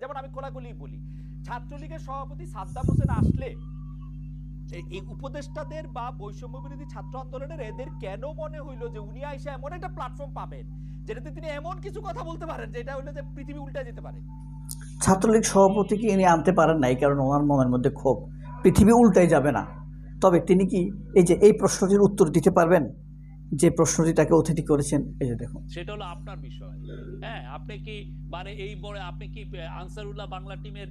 যেমন আমি খোলাখুলি বলি। ছাত্রলীগের সভাপতি সাদ্দাম হোসেন আসলে এই- উপদেষ্টাদের বা বৈষম্য বিরোধী ছাত্র আন্দোলনের এদের কেন মনে হইল যে উনি আইসা এমন একটা প্ল্যাটফর্ম পাবেন, যেটাতে তিনি এমন কিছু কথা বলতে পারেন যেটা হইল যে পৃথিবী উল্টা যেতে পারে? ছাত্রলীগ সভাপতিকে ইনি আনতে পারেন নাই? কারণ ওনার মনের মধ্যে ক্ষোভ। পৃথিবী উল্টাই যাবে না। তবে তিনি কি এই যে এই প্রশ্নটির উত্তর দিতে পারবেন? যে প্রশ্নটি তাকে অতিথি করেছেন এই যে দেখুন। সেটা হলো আপনার বিষয়। হ্যাঁ আপনি কি মানে এই বড় আপনি কি আনসারুল্লাহ বাংলা টিমের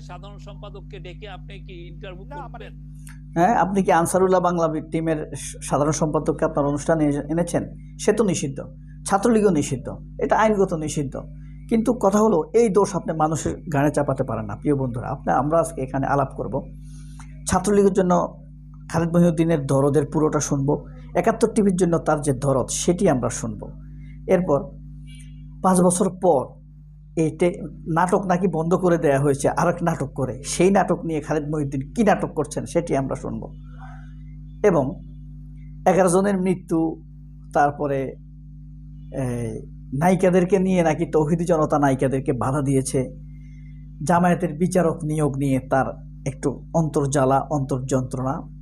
সাধারণ সম্পাদককে ডেকে আপনি কি ইন্টারভিউ না, মানে করবেন? হ্যাঁ আপনি কি আনসারুল্লাহ বাংলা টিমের সাধারণ সম্পাদককে আপনার অনুষ্ঠানে এনে- এনেছেন? সে তো নিষিদ্ধ। ছাত্রলীগও নিষিদ্ধ। এটা আইনগত নিষিদ্ধ। কিন্তু কথা হলো এই দোষ আপনি মানুষের গানে চাপাতে পারেন না। প্রিয় বন্ধুরা আপনি আমরা আজকে এখানে আলাপ করব। ছাত্রলীগের জন্য খালেদ মহিউদ্দিনের দরদের পুরোটা শুনব। একাত্তর টিভির জন্য তার যে দরদ, সেটি আমরা শুনব। এরপর পাঁচ বছর পর এই নাটক নাকি বন্ধ করে দেয়া হয়েছে, আরেক নাটক করে। সেই নাটক নিয়ে খালেদ মহিউদ্দিন কী নাটক করছেন সেটি আমরা শুনব। এবং এগারো জনের মৃত্যু, তারপরে নায়িকাদেরকে নিয়ে নাকি তৌহিদি জনতা নায়িকাদেরকে বাধা দিয়েছে। জামায়াতের বিচারক নিয়োগ নিয়ে তার একটু অন্তর্জ্বালা, অন্তর্যন্ত্রণা।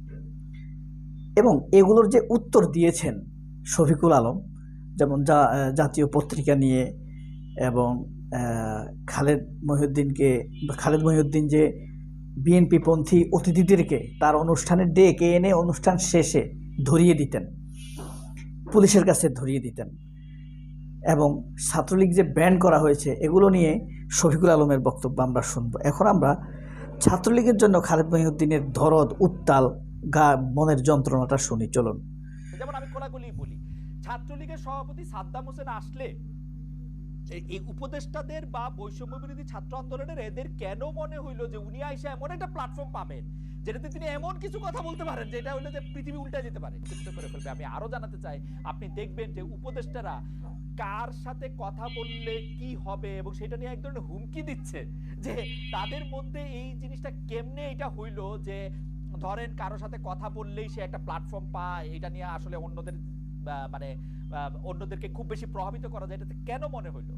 এবং এগুলোর যে উত্তর দিয়েছেন শফিকুল আলম, যেমন যা জাতীয় পত্রিকা নিয়ে এবং খালেদ মহিউদ্দিনকে, খালেদ মহিউদ্দিন যে বিএনপিপন্থী অতিথিদেরকে তার অনুষ্ঠানে ডেকে এনে অনুষ্ঠান শেষে ধরিয়ে দিতেন, পুলিশের কাছে ধরিয়ে দিতেন এবং ছাত্রলীগ যে ব্যান করা হয়েছে এগুলো নিয়ে শফিকুল আলমের বক্তব্য আমরা শুনব। এখন আমরা ছাত্রলীগের জন্য খালেদ মহিউদ্দিনের ধরদ উত্তাল মনের যন্ত্রণাটা শুনি, চলুন। যেমন আমি খোলাখুলি বলি, ছাত্রলীগের সভাপতি সাদ্দাম হোসেন আসলে এই- উপদেষ্টাদের বা বৈষম্য বিরোধী ছাত্র আন্দোলনের এদের কেন মনে হইল যে উনি আইসা এমন একটা প্ল্যাটফর্ম পাবেন, যেটাতে তিনি এমন কিছু কথা বলতে পারেন, যেটা হইল যে পৃথিবী উল্টা যেতে পারে। কিছু করে ফেলবে, আমি আরও জানাতে চাই, আপনি দেখবেন যে উপদেষ্টারা কার সাথে কথা বললে কি হবে এবং সেটা নিয়ে এক ধরনের হুমকি দিচ্ছে, যে তাদের মধ্যে এই জিনিসটা কেমনে এটা হইল যে ধরেন কারোর সাথে কথা বললেই সে একটা প্ল্যাটফর্ম পায় এটা নিয়ে আসলে অন্যদের মানে অন্যদেরকে খুব বেশি প্রভাবিত করা যায় এটাতে কেন মনে হইল?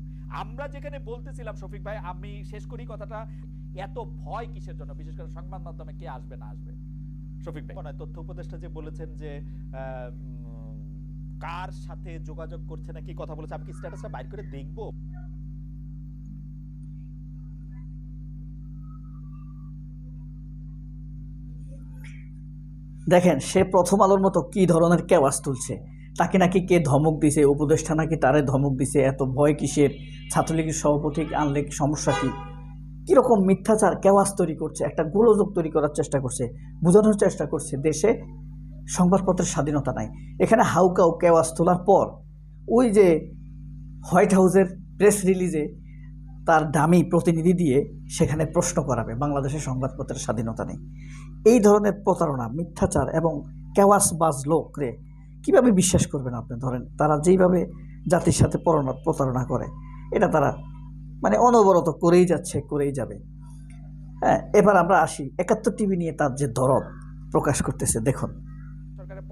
আমরা যেখানে বলতেছিলাম শফিক ভাই আমি শেষ করি কথাটা এত ভয় কিসের জন্য? বিশেষ করে সংবাদ মাধ্যমে কে আসবে না আসবে? শফিক ভাই। মনে তথ্য উপদেষ্টা যে বলেছেন যে কার সাথে যোগাযোগ করছে না কি কথা বলেছে আমি কি স্ট্যাটাসটা বাইর করে দেখব? দেখেন, সে প্রথম আলোর মতো কি ধরনের কেওয়াজ তুলছে? তাকে নাকি কে ধমক দিছে? উপদেষ্টা নাকি তারে ধমক দিছে? এত ভয় কিসের? ছাত্রলীগের সভাপতি আনলে সমস্যা কি? কীরকম মিথ্যাচার, কেওয়াজ তৈরি করছে? একটা গোলযোগ তৈরি করার চেষ্টা করছে, বোঝানোর চেষ্টা করছে দেশে। সংবাদপত্রের স্বাধীনতা নাই। এখানে হাউকাউ কেওয়াজ তোলার পর, ওই যে হোয়াইট হাউসের প্রেস রিলিজে তার দামি প্রতিনিধি দিয়ে সেখানে প্রশ্ন করাবে। বাংলাদেশের সংবাদপত্রের স্বাধীনতা নেই। এই ধরনের প্রতারণা, মিথ্যাচার এবং কেওয়াসবাজ লোক রে কীভাবে বিশ্বাস করবেন আপনি? ধরেন তারা যেইভাবে জাতির সাথে প্রতারণা করে, এটা তারা মানে অনবরত করেই যাচ্ছে, করেই যাবে। হ্যাঁ এবার আমরা আসি। একাত্তর টিভি নিয়ে তার যে দরদ প্রকাশ করতেছে, দেখুন।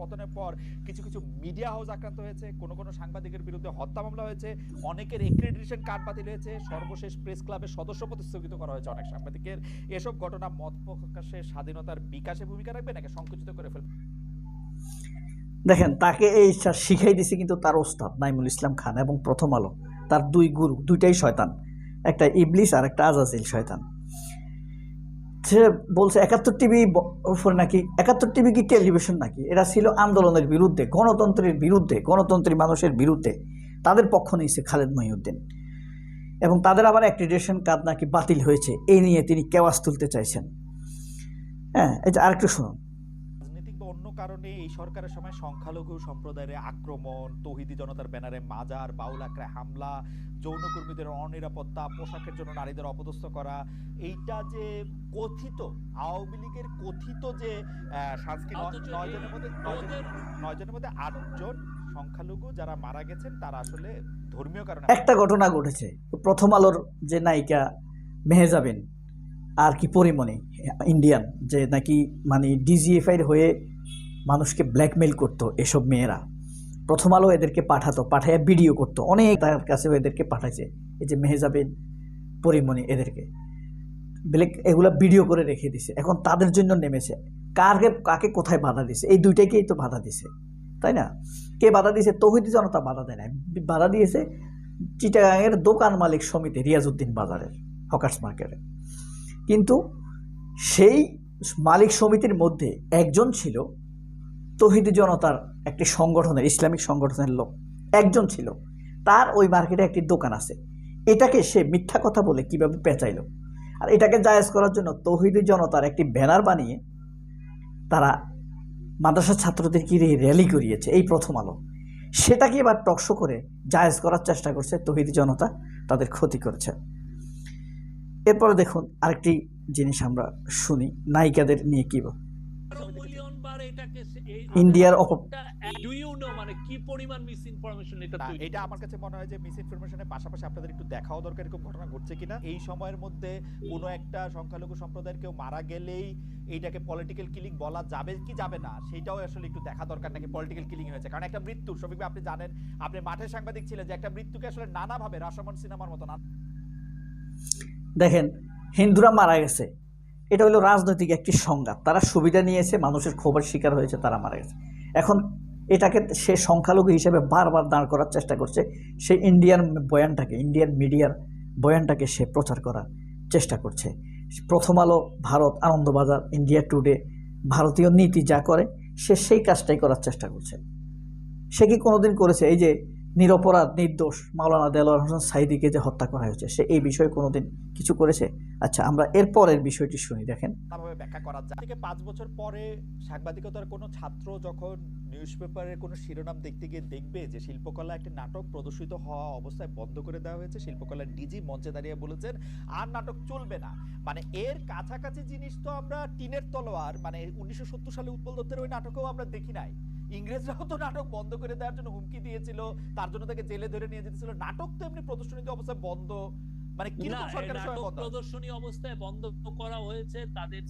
পতনের পর কিছু কিছু মিডিয়া হাউস আক্রান্ত হয়েছে, কোন কোন সাংবাদিকের বিরুদ্ধে হত্যা মামলা হয়েছে, অনেকের এক্রেডিটেশন কার্ড বাতিল হয়েছে, সর্বশেষ প্রেস ক্লাবের সদস্য পদ স্থগিত করা হয়েছে অনেক সাংবাদিকের। এসব ঘটনা মত প্রকাশের স্বাধীনতার বিকাশে ভূমিকা রাখবে নাকি সংকুচিত করে ফেলবে? দেখেন, তাকে এই শিখাই দিছে কিন্তু তার ওস্তাদ নাইমুল ইসলাম খান এবং প্রথম আলো, তার দুই গুরু, দুইটাই শয়তান। একটা ইবলিস আর একটা আজাজিল শয়তান। সে বলছে একাত্তর টিভি উপরে নাকি, একাত্তর টিভি কি টেলিভিশন নাকি? এরা ছিল আন্দোলনের বিরুদ্ধে, গণতন্ত্রের বিরুদ্ধে, গণতন্ত্রী মানুষের বিরুদ্ধে। তাদের পক্ষ নিয়েছে খালেদ মহিউদ্দিন। এবং তাদের আবার অ্যাক্রিডেশন কার্ড নাকি বাতিল হয়েছে। এই নিয়ে তিনি কেওয়াজ তুলতে চাইছেন। হ্যাঁ এই যে আরেকটু শুনুন। কারণে এই সরকারের সময় সংখ্যালঘু সম্প্রদায়ের আক্রমণ তৌহিদি জনতার ব্যানারে মাজার বাউল আক্রায় হামলা যৌনকর্মীদের অনিরাপত্তা পোশাকের জন্য নারীদের অপদস্থ করা এইটা যে কথিত আওয়ামী লীগের কথিত যে সাংস্কৃতিক অথচ নয় মধ্যে নয় জন- নয় জনের মধ্যে আটজন সংখ্যালঘু যারা মারা গেছেন তারা আসলে ধর্মীয় কারণে একটা ঘটনা ঘটেছে। প্রথম আলোর যে নায়িকা মেহেজাবিন আর কি পরিমণি ইন্ডিয়ান যে নাকি মানে ডিজিএফআইয়ের হয়ে মানুষকে ব্ল্যাকমেল করতো এসব মেয়েরা। প্রথম আলো এদেরকে পাঠাতো, পাঠাইয়া ভিডিও করতো। অনেক তার কাছেও এদেরকে পাঠাইছে। এই যে মেহেজাবিন, পরিমণি এদেরকে। ব্ল্যাক, এগুলো ভিডিও করে রেখে দিছে। এখন তাদের জন্য নেমেছে। কাকে কাকে কোথায় বাধা দিছে? এই দুইটাকেই তো বাধা দিছে, তাই না? কে বাধা দিয়েছে তৌহিদি জনতা বাধা দেয় না বাধা দিয়েছে চিটাগাংয়ের দোকান মালিক সমিতি, রিয়াজউদ্দিন বাজারের, হকার্স মার্কেটে। কিন্তু সেই মালিক সমিতির মধ্যে একজন ছিল তহিদি জনতার একটি সংগঠনের, ইসলামিক সংগঠনের লোক, একজন ছিল। তার ওই মার্কেটে একটি দোকান আছে। এটাকে সে মিথ্যা কথা বলে কীভাবে পেঁচাইল? আর এটাকে জায়েজ করার জন্য তৌহিদি জনতার একটি ব্যানার বানিয়ে তারা মাদ্রাসার ছাত্রদেরকে নিয়ে র্যালি করিয়েছে, এই প্রথম আলো। সেটাকে এবার টকশো করে জায়েজ করার চেষ্টা করছে তহিদি জনতা, তাদের ক্ষতি করেছে। এরপরে দেখুন আরেকটি জিনিস আমরা শুনি, নায়িকাদের নিয়ে কী এটাকে সে- ইন্ডিয়ার ডু ইউ নো মানে কি পরিমাণ মিস ইনফরমেশন এটা এটা আমার কাছে মনে হয় যে মিস ইনফরমেশনের পাশাপাশি আপনাদের একটু দেখাও দরকার এরকম ঘটনা ঘটছে কিনা। এই সময়ের মধ্যে কোনো একটা সংখ্যালঘু সম্প্রদায়ের কেউ মারা গেলেই এইটাকে পলিটিক্যাল কিলিং বলা যাবে কি যাবে না সেটাও আসলে একটু দেখা দরকার নাকি পলিটিক্যাল কিলিং হয়েছে। কারণ একটা মৃত্যু সবিক আপনি জানেন আপনি মাঠে সাংবাদিক ছিলেন যে একটা মৃত্যুকে আসলে নানাভাবে রাশমন সিনেমার মতো না দেখেন হিন্দুরা মারা গেছে। এটা হলো রাজনৈতিক একটি সংঘাত। তারা সুবিধা নিয়েছে, মানুষের খবর শিকার হয়েছে, তারা মারা গেছে। এখন এটাকে সে সংখ্যালঘু হিসেবে বারবার দাঁড় করার চেষ্টা করছে। সেই ইন্ডিয়ান বয়ানটাকে ইন্ডিয়ান মিডিয়ার বয়ানটাকে সে প্রচার করার চেষ্টা করছে। প্রথম আলো ভারত আনন্দবাজার ইন্ডিয়া টুডে ভারতীয় নীতি যা করে, সে সেই কাজটাই করার চেষ্টা করছে। সে কি কোনোদিন করেছে? এই যে নিরপরাধ, নির্দোষ মাওলানা দেলোয়ার হোসেন সাইদিকে যে হত্যা করা হয়েছে, সে এই বিষয়ে কোনোদিন কিছু করেছে? আচ্ছা আমরা এরপরের বিষয়টি শুনি, দেখেন। নানাভাবে ব্যাখ্যা করা যায়। থেকে পাঁচ বছর পরে সাংবাদিকতার কোনো ছাত্র যখন নিউজ পেপারের কোনো শিরোনাম দেখতে গিয়ে দেখবে যে শিল্পকলা একটি নাটক প্রদর্শিত হওয়া অবস্থায় বন্ধ করে দেওয়া হয়েছে, শিল্পকলার ডিজি মঞ্চে দাঁড়িয়ে বলেছেন, আর নাটক চলবে না। মানে এর কাছাকাছি জিনিস তো আমরা টিনের তলোয়ার মানে উনিশশো সত্তর সালে উৎপল দত্তের ওই নাটকেও আমরা দেখি নাই। ইংরেজরাও তো নাটক বন্ধ করে দেওয়ার জন্য হুমকি দিয়েছিল তার জন্য তাকে জেলে ধরে নিয়ে যেতেছিল। নাটক তো এমনি প্রদর্শনীতে অবস্থায় বন্ধ। মানে সময় নাটক বন্ধ প্রদর্শনী অবস্থায় বন্ধ করা হয়েছে তাদের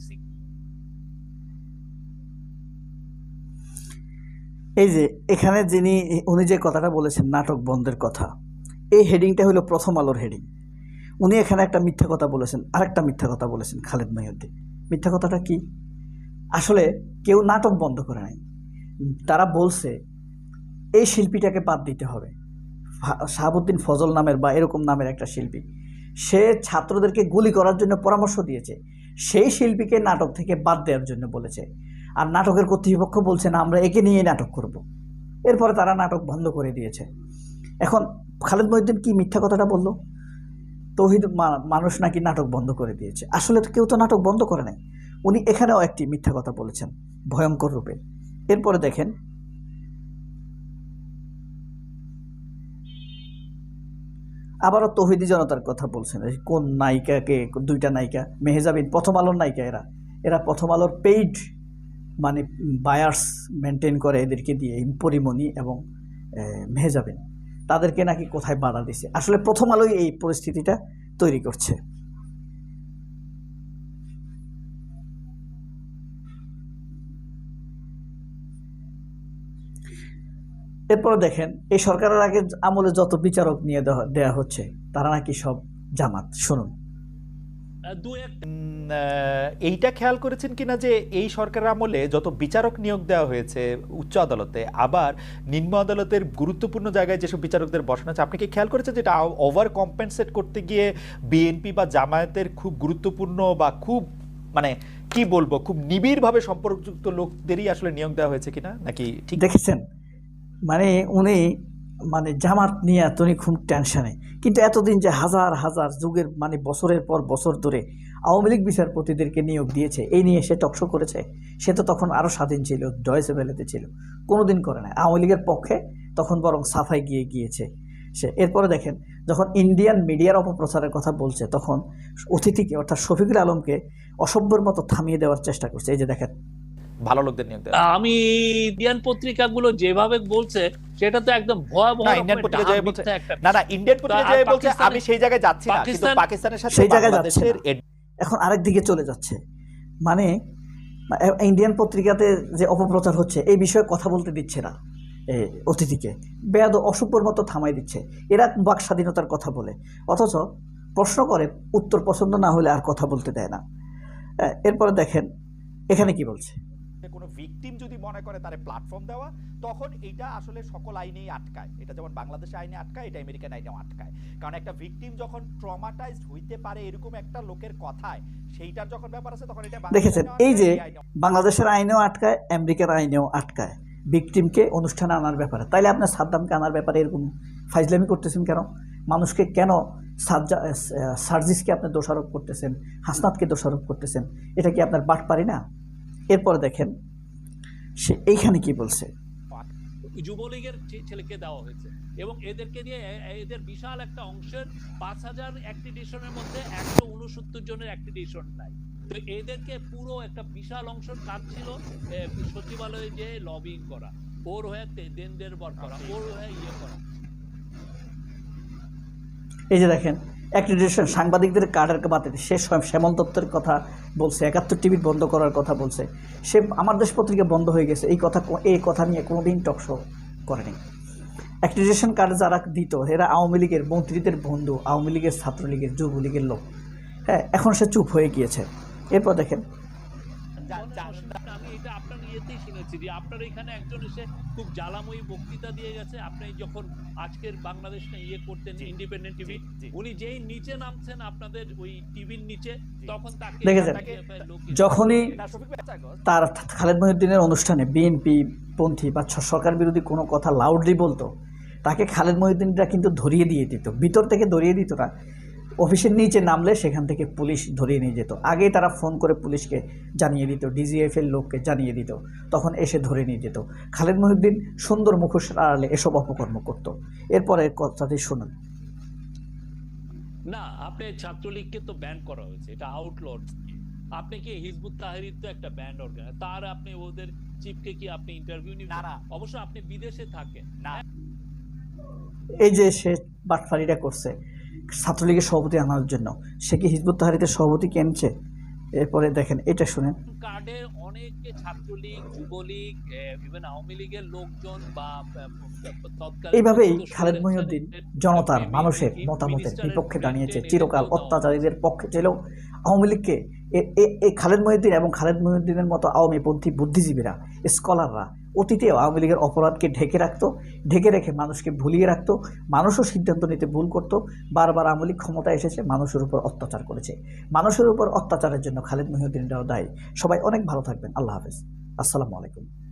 এই যে এখানে যিনি উনি যে কথাটা বলেছেন নাটক বন্ধের কথা এই হেডিংটা হলো প্রথম আলোর হেডিং। উনি এখানে একটা মিথ্যা কথা বলেছেন আরেকটা মিথ্যা কথা বলেছেন খালেদ মাইউদ্দিন মিথ্যা কথাটা কি? আসলে কেউ নাটক বন্ধ করে নাই। তারা বলছে, এই শিল্পীটাকে বাদ দিতে হবে। শাহাবুদ্দিন ফজল নামের বা এরকম নামের একটা শিল্পী। সে ছাত্রদেরকে গুলি করার জন্য পরামর্শ দিয়েছে। সেই শিল্পীকে নাটক থেকে বাদ দেওয়ার জন্য বলেছে। আর নাটকের কর্তৃপক্ষ বলছে, না, আমরা একে নিয়ে নাটক করব। এরপরে তারা নাটক বন্ধ করে দিয়েছে। এখন খালেদ মহিউদ্দিন কি মিথ্যা কথাটা বলল? তৌহিদ মানুষ নাকি নাটক বন্ধ করে দিয়েছে? আসলে কেউ তো নাটক বন্ধ করে নাই। উনি এখানেও একটি মিথ্যা কথা বলেছেন, ভয়ঙ্কর রূপে। এরপরে দেখেন। আবারও তহিদি জনতার কথা বলছেন কোন নায়িকাকে, দুইটা নায়িকা মেহেজাবিন প্রথম আলোর নায়িকা এরা। এরা প্রথম আলোর পেইড মানে বায়ার্স মেনটেন করে এদেরকে দিয়ে পরিমণি এবং মেহেজাবিন তাদেরকে নাকি কোথায় বাধা দিছে? আসলে প্রথম আলোই এই পরিস্থিতিটা তৈরি করছে। এরপরে দেখেন এই সরকারের আগে আমলে যত বিচারক নিয়ে দেওয়া দেওয়া হচ্ছে তারা নাকি সব জামাত। শুনুন। এইটা খেয়াল করেছেন কিনা যে এই সরকারের আমলে যত বিচারক নিয়োগ দেওয়া হয়েছে উচ্চ আদালতে আবার নিম্ন আদালতের গুরুত্বপূর্ণ জায়গায় যেসব বিচারকদের বসানো আছে আপনি কি খেয়াল করেছেন যেটা ওভার কম্পেনসেট করতে গিয়ে বিএনপি বা জামায়াতের খুব গুরুত্বপূর্ণ বা খুব মানে কি বলব খুব নিবিড়ভাবে সম্পর্কযুক্ত লোকদেরই আসলে নিয়োগ দেওয়া হয়েছে কিনা নাকি ঠিক দেখেছেন? মানে উনি মানে জামাত নিয়ে এতনি খুব টেনশনে কিন্তু এতদিন যে হাজার হাজার যুগের মানে বছরের পর বছর ধরে আওয়ামী লীগ বিচারপতিদেরকে নিয়োগ দিয়েছে, এই নিয়ে সে টকশো করেছে, সে তো তখন আরও স্বাধীন ছিল ডয়েসে ভ্যালিতে ছিল। কোনোদিন করে না আওয়ামী লীগের পক্ষে তখন বরং সাফাই গিয়ে গিয়েছে সে। এরপরে দেখেন, যখন ইন্ডিয়ান মিডিয়ার অপপ্রচারের কথা বলছে, তখন অতিথিকে অর্থাৎ শফিকুল আলমকে অসভ্যর মতো থামিয়ে দেওয়ার চেষ্টা করছে। এই যে দেখেন ভালো লোকদের নিয়োগ দেওয়া। আমি ইন্ডিয়ান পত্রিকাগুলো যেভাবে বলছে সেটা তো একদম ভয়াবহ না, ইন্ডিয়ান পত্রিকা যেভাবে বলছে- না না ইন্ডিয়ান পত্রিকা আর যে বলছে আমি সেই জায়গায় যাচ্ছি না কিন্তু পাকিস্তানের সাথে সেই জায়গায় যাচ্ছে এখন আরেক দিকে চলে যাচ্ছে। মানে ইন্ডিয়ান পত্রিকাতে যে অপপ্রচার হচ্ছে এই বিষয়ে কথা বলতে দিচ্ছে না এ, অতিথিকে। বেয়াদ অসভ্যর মতো থামাই দিচ্ছে। এরা বাক স্বাধীনতার কথা বলে। অথচ প্রশ্ন করে উত্তর পছন্দ না হলে আর কথা বলতে দেয় না। এরপরে দেখেন এখানে কি বলছে? কোনো ভিকটিম যদি মনে করে তারে প্ল্যাটফর্ম দেওয়া তখন এটা আসলে সকল আইনেই আটকায়। এটা যেমন বাংলাদেশে আইনে আটকায় এটা আমেরিকান আইনেও আটকায়। কারণ একটা ভিকটিম যখন ট্রমাটাইজড হইতে পারে এরকম একটা লোকের কথায় সেইটার যখন ব্যাপার আছে তখন এটা দেখেছেন এই যে বাংলাদেশের আইনেও আটকায় আমেরিকার আইনেও আটকায়। ভিকটিমকে অনুষ্ঠানে আনার ব্যাপারে। তাইলে আপনার সাদ্দামকে আনার ব্যাপারে এরকম ফাইজলামি করতেছেন কেন? মানুষকে কেন সাজ্জা সার্জিসকে আপনি দোষারোপ করতেছেন? হাসনাতকে দোষারোপ করতেছেন? এটা কি আপনার বাট পারি না? এরপরে দেখেন সে এইখানে কি বলছে? যুবলীগের ছেলেকে দেওয়া হয়েছে এবং এদেরকে দিয়ে এদের বিশাল একটা অংশের পাঁচ হাজার অ্যাক্টিডেশনের মধ্যে একশো উনসত্তর জনের অ্যাক্টিডেশন নাই। তো এদেরকে পুরো একটা বিশাল অংশের কাজ ছিল সচিবালয়ে যে লবিং করা ওর হয়ে দেনদের বর করা ওর হয়ে ইয়ে করা। এই যে দেখেন অ্যাক্রিডিটেশন সাংবাদিকদের কার্ডের বাতিল। সে শ্যামল দত্তের কথা বলছে, একাত্তর টিভি বন্ধ করার কথা বলছে। সে আমার দেশ পত্রিকা বন্ধ হয়ে গেছে। এই কথা এই কথা নিয়ে কোনোদিন টকশো করেনি। অ্যাক্রিডিটেশন কার্ড যারা দিত, এরা আওয়ামী লীগের মন্ত্রীদের বন্ধু, আওয়ামী লীগের ছাত্রলীগের, যুবলীগের লোক। হ্যাঁ এখন সে চুপ হয়ে গিয়েছে। এরপর দেখেন আপনার শুনেছি যে আপনার এখানে একজন এসে খুব জ্বালাময়ী বক্তৃতা দিয়ে গেছে। আপনি যখন আজকের বাংলাদেশ ইয়ে করতেন ইন্ডিপেন্ডেন্ট টিভি। উনি যেই নিচে নামছেন আপনাদের ওই টিভির নিচে তখন তাকে দেখেছেন, যখনই তার খালেদ মহিউদ্দিনের অনুষ্ঠানে বিএনপি পন্থী বা সরকার বিরোধী কোনো কথা লাউডলি বলতো তাকে খালেদ মহিউদ্দিনরা কিন্তু ধরিয়ে দিয়ে দিত ভিতর থেকে ধরিয়ে দিত না অফিসের নিচে নামলে সেখান থেকে পুলিশ ধরিয়ে নিয়ে যেত। আগেই তারা ফোন করে পুলিশকে জানিয়ে দিত ডিজিএফ এর লোককে জানিয়ে দিত তখন এসে ধরে নিয়ে যেত। খালেদ মহিউদ্দিন সুন্দর মুখোশ আড়ালে এসব অপকর্ম করত। এরপরে কথাটি শুনুন। না আপনি ছাত্রলীগকে তো ব্যান করা হয়েছে এটা আউটলড আপনি কি হিজবুত তাহরির তো একটা ব্যান্ড অর্গান তার আপনি ওদের চিফকে কি আপনি ইন্টারভিউ নিবেন? না, না। অবশ্য আপনি বিদেশে থাকেন। না। এই যে সে বাটফারিটা করছে ছাত্রলীগের সভাপতি আনার জন্য। সে কি হিজবুত তাহারিতে সভাপতি কেনছে এরপরে দেখেন এটা শুনেন। কার্ডে অনেকে ছাত্রলীগ যুবলীগ ইভেন আওয়ামী লীগের লোকজন বা এইভাবেই খালেদ মহিউদ্দিন জনতার মানুষের মতামতের বিপক্ষে দাঁড়িয়েছে চিরকাল অত্যাচারীদের পক্ষে। ছিল আওয়ামী লীগকে এই খালেদ মহিউদ্দিন এবং খালেদ মহিউদ্দিনের মতো আওয়ামীপন্থী বুদ্ধিজীবীরা স্কলাররা অতীতেও আওয়ামী লীগের অপরাধকে ঢেকে রাখত, ঢেকে রেখে মানুষকে ভুলিয়ে রাখত, মানুষও সিদ্ধান্ত নিতে ভুল করত, বারবার আওয়ামী লীগ ক্ষমতায় এসেছে, মানুষের উপর অত্যাচার করেছে। মানুষের উপর অত্যাচারের জন্য খালেদ মহিউদ্দিনরাও দায়ী। সবাই অনেক ভালো থাকবেন। আল্লাহ হাফেজ। আসসালামু আলাইকুম।